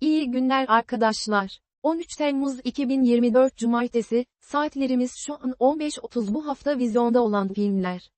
İyi günler arkadaşlar. 13 Temmuz 2024 Cumartesi, saatlerimiz şu an 15.30 bu hafta vizyonda olan filmler.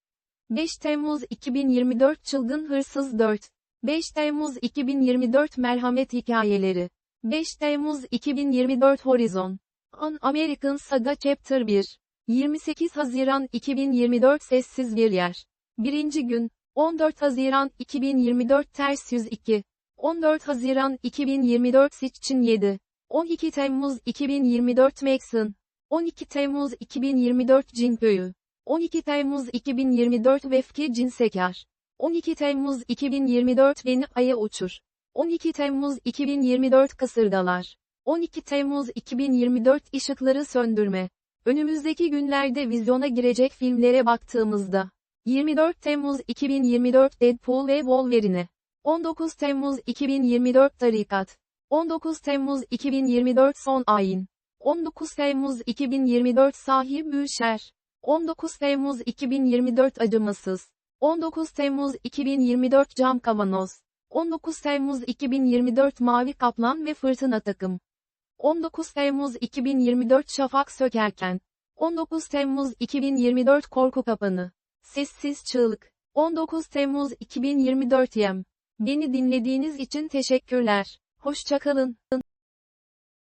5 Temmuz 2024 Çılgın Hırsız 4. 5 Temmuz 2024 Merhamet Hikayeleri. 5 Temmuz 2024 Horizon. An American Saga Chapter 1. 28 Haziran 2024 Sessiz Bir Yer. Birinci gün, 14 Haziran 2024 Ters 102. 14 Haziran 2024 Sitchin 7. 12 Temmuz 2024 Maxon. 12 Temmuz 2024 Cin Köyü. 12 Temmuz 2024 Vefki Cinsekar. 12 Temmuz 2024 Beni Ay'a Uçur. 12 Temmuz 2024 Kasırgalar. 12 Temmuz 2024 Işıkları Söndürme. Önümüzdeki günlerde vizyona girecek filmlere baktığımızda. 24 Temmuz 2024 Deadpool ve Wolverine. 19 Temmuz 2024 Tarikat. 19 Temmuz 2024 Son Ayin. 19 Temmuz 2024 Sahip Müşer. 19 Temmuz 2024 Acımasız. 19 Temmuz 2024 Cam Kavanoz. 19 Temmuz 2024 Mavi Kaplan ve Fırtına Takım. 19 Temmuz 2024 Şafak Sökerken. 19 Temmuz 2024 Korku Kapanı. Sessiz Çığlık. 19 Temmuz 2024 Yem. Beni dinlediğiniz için teşekkürler. Hoşçakalın.